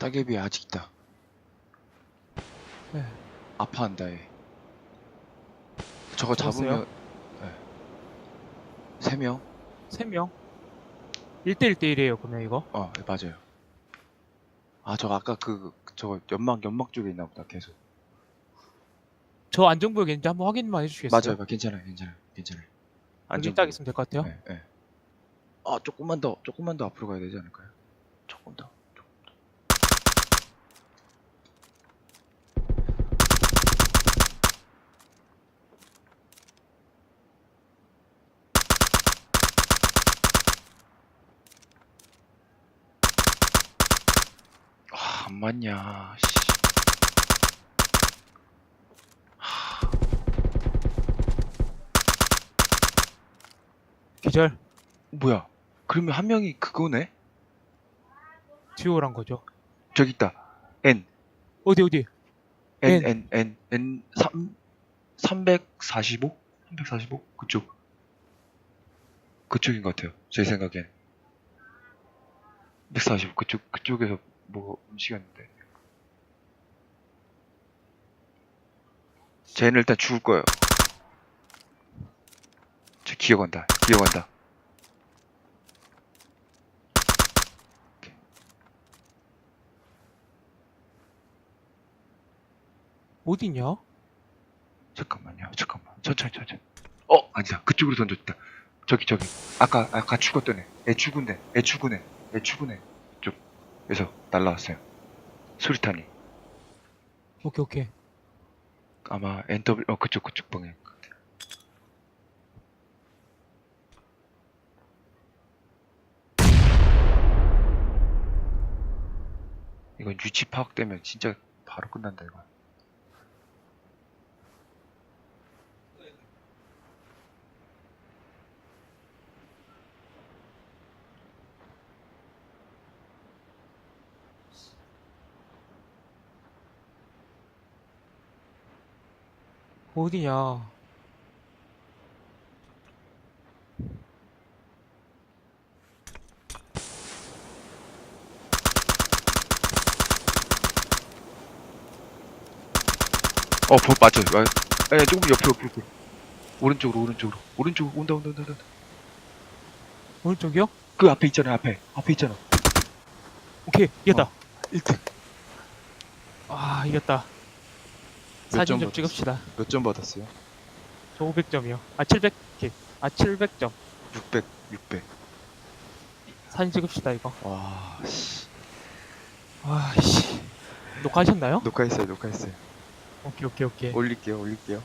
따개비 아직 있다. 네. 아파한다 얘. 저거? 잡으면 네. 세 명? 3명 1대1대1이에요 그러면 이거 어, 네, 맞아요. 아, 저 아까 그 저거 연막 연막 쪽에 있나 보다 계속. 저 안정구역 있는지 한번 확인만 해주시겠어요? 맞아요, 괜찮아요, 괜찮아요, 괜찮아요. 여기 딱 있으면 될 것 같아요 네, 네. 아, 조금만 더, 조금만 더 앞으로 가야 되지 않을까요? 조금 더. 아, 안 맞냐, 씨. 기절 뭐야? 그러면 한 명이 그거네? 듀오란 거죠 저기 있다. N. 어디 어디 N, N. N, N, N, 3, 345? 345? 그쪽. 그쪽인 것 같아요. 제 생각엔. 145, 그쪽, 그쪽에서 뭐 음식이었는데. 쟤는 일단 죽을 거예요. 저 기어간다, 기어간다. 어디냐? 잠깐만요, 잠깐만. 천천히, 천천히. 어, 아니다. 그쪽으로 던졌다. 저기, 저기. 아까, 아까 죽었던 애. 애 죽은 애. 애 죽은 애. 애 죽은 애. 쪽에서 날라왔어요. 수리탄이. 오케이 오케이 아마 NW, 어, 그쪽, 그쪽 방향. 이건 위치 파악되면 진짜 바로 끝난다, 이거. 어디냐 어, 보, 맞죠. 아, 예, 조금 옆으로, 옆으로, 옆으로. 오른쪽으로, 오른쪽으로. 오른쪽으로, 온다, 온다, 온다, 온다. 오른쪽이요? 그 앞에 있잖아, 앞에. 앞에 있잖아. 오케이 이겼다 어. 1등. 아 이겼다 사진 좀 찍읍시다 몇 점 받았어요? 저 500점이요 아 700개 아 700점 600, 600. 사진 찍읍시다 이거 와, 씨. 아씨 녹화하셨나요? 녹화했어요, 녹화했어요. 오케이 오케이 오케이 올릴게요, 올릴게요.